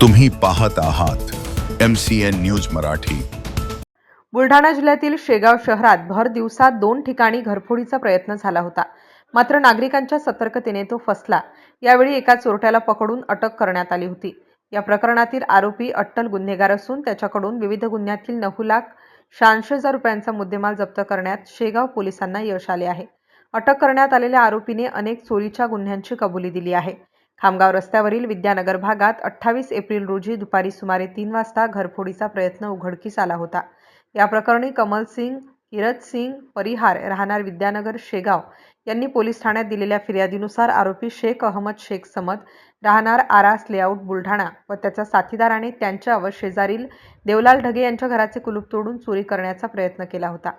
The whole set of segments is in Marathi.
तुम्ही पाहत आहात M C N news Marathi. Buldhana जिल्ह्यातील शेगाव शहरात भर दिवसात दोन ठिकाणी घरफोडीचा प्रयत्न झाला होता. मात्र नागरिकांच्या सतर्कतेने तो फसला. यावेळी एका चोरट्याला पकडून अटक करण्यात आली होती. या प्रकरणातील आरोपी अट्टल गुन्हेगार असून त्याच्याकडून विविध गुन्ह्यातील नऊ लाख शहाऐंशी हजार रुपयांचा मुद्देमाल जप्त करण्यात शेगाव पोलिसांना यश आले आहे. अटक करण्यात आलेल्या आरोपीने अनेक चोरीच्या गुन्ह्यांची कबुली दिली आहे. खामगाव रस्त्यावरील विद्यानगर भागात अठ्ठावीस एप्रिल रोजी दुपारी सुमारे तीन वाजता घरफोडीचा प्रयत्न उघडकीस आला होता. या प्रकरणी कमल सिंग किरत सिंग परिहार राहणार विद्यानगर शेगाव यांनी पोलीस ठाण्यात दिलेल्या फिर्यादीनुसार आरोपी शेख अहमद शेख समद राहणार आरास लेआउट बुलढाणा व त्याचा साथीदाराने त्यांच्या व शेजारील देवलाल ढगे यांच्या घराचे कुलूप तोडून चोरी करण्याचा प्रयत्न केला होता.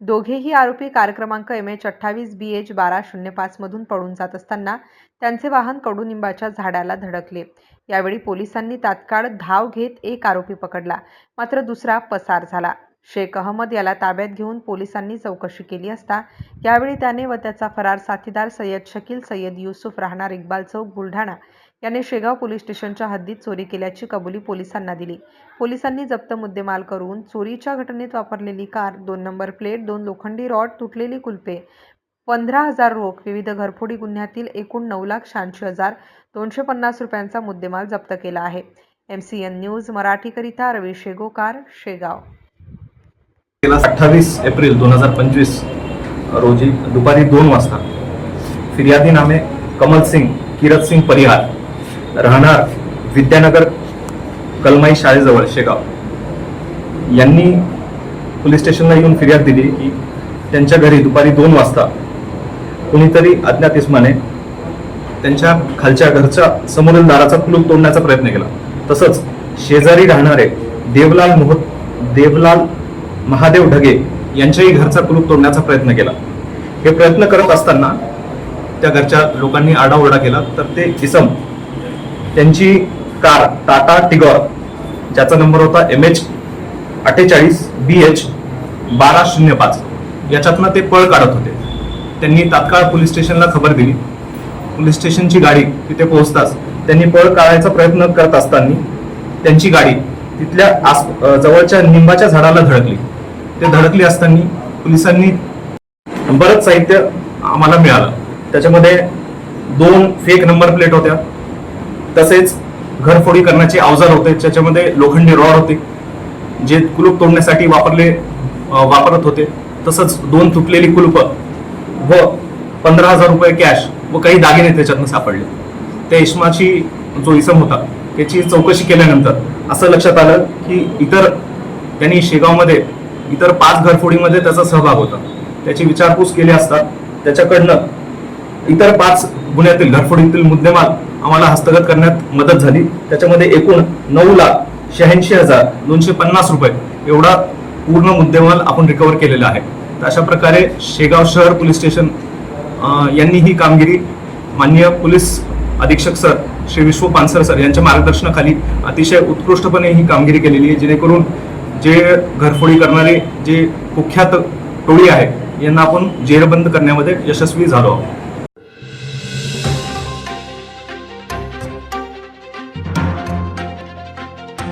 दोघेही आरोपी कार क्रमांक एम एच अठ्ठावीस बी एच बारा शून्य पाचमधून पळून जात असताना त्यांचे वाहन कडुनिंबाच्या झाडाला धडकले. यावेळी पोलिसांनी तात्काळ धाव घेत एक आरोपी पकडला. मात्र दुसरा पसार झाला. शेख अहमद याला ताब्यात घेऊन पोलिसांनी चौकशी केली असता यावेळी त्याने व त्याचा फरार साथीदार सय्यद शकील सय्यद युसुफ राहणार इक्बाल चौक बुलढाणा याने शेगाव पोलीस स्टेशनच्या हद्दीत चोरी केल्याची कबुली पोलिसांना दिली. पोलिसांनी जप्त मुद्देमाल करून चोरीच्या घटनेत वापरलेली कार दोन नंबर प्लेट दोन लोखंडी रॉड तुटलेली कुलपे पंधरा हजार रोख विविध घरफोडी गुन्ह्यातील एकूण नऊ लाख शहाऐंशी हजार दोनशे पन्नास रुपयांचा मुद्देमाल जप्त केला आहे. एम सी एन न्यूज मराठीकरिता रवी शेगोकार शेगाव. गेला अठ्ठावीस एप्रिल दोन हजार पंचवीस रोजी दुपारी दोन वाजता फिर्यादी नामे कमल सिंग किरत सिंग परिहार राहणार विद्यानगर कलमाई शाळेजवळ शेगाव. यांनी पोलीस स्टेशनला येऊन फिर्याद दिली. की त्यांच्या घरी दुपारी दोन वाजता कुणीतरी अज्ञात इसमाने त्यांच्या खालच्या घरच्या समोरील दाराचा कुलूप तोडण्याचा प्रयत्न केला. तसंच शेजारी राहणारे देवलाल मोह देवलाल महादेव ढगे यांच्याही घरचा कुलूप तोडण्याचा प्रयत्न केला. हे प्रयत्न करत असताना त्या घरच्या लोकांनी आडाओरडा केला. तर ते इसम त्यांची कार टाटा टिगॉर ज्याचा नंबर होता एम एच अठ्ठेचाळीस बी एच बारा शून्य पाच. याच्यातनं ते पळ काढत होते. त्यांनी तात्काळ पोलीस स्टेशनला खबर दिली. पोलीस स्टेशनची गाडी तिथे पोहोचताच त्यांनी पळ काढायचा प्रयत्न करत असताना त्यांची गाडी तिथल्या आस जवळच्या निंबाच्या झाडाला धडकली. ते धडकली असताना पोलिसांनी बरंच साहित्य आम्हाला मिळालं. त्याच्यामध्ये दोन फेक नंबर प्लेट होत्या. तसेच घरफोडी करण्याचे अवजार होते त्याच्यामध्ये लोखंडी रॉड होते जे कुलूप तोडण्यासाठी वापरले वापरत होते. तसंच दोन तुटलेली कुलूप व पंधरा हजार रुपये कॅश व काही दागिने त्याच्यातनं सापडले. त्या इस्माची जो इसम होता त्याची चौकशी केल्यानंतर असं लक्षात आलं की इतर त्यांनी शेगावमध्ये इतर पाच घरफोडीमध्ये त्याचा सहभाग होता. त्याची विचारपूस केली असता त्याच्याकडनं इतर पाच गुन्ह्यातील घरफोडीतील मुद्देमाल आम्हाला हस्तगत करण्यात मदत झाली. त्याच्यामध्ये एकूण नऊ लाख शहाऐंशी हजार दोनशे पन्नास रुपये एवढा पूर्ण मुद्देमाल आपण रिकव्हर केलेला आहे. तर अशा प्रकारे शेगाव शहर पोलीस स्टेशन यांनी ही कामगिरी माननीय पोलीस अधीक्षक सर श्री विश्व पानसर सर यांच्या मार्गदर्शनाखाली अतिशय उत्कृष्टपणे ही कामगिरी केलेली आहे. जेणेकरून जे घरफोडी करणारे जे कुख्यात टोळी आहे यांना आपण जेरबंद करण्यामध्ये यशस्वी झालो आहोत.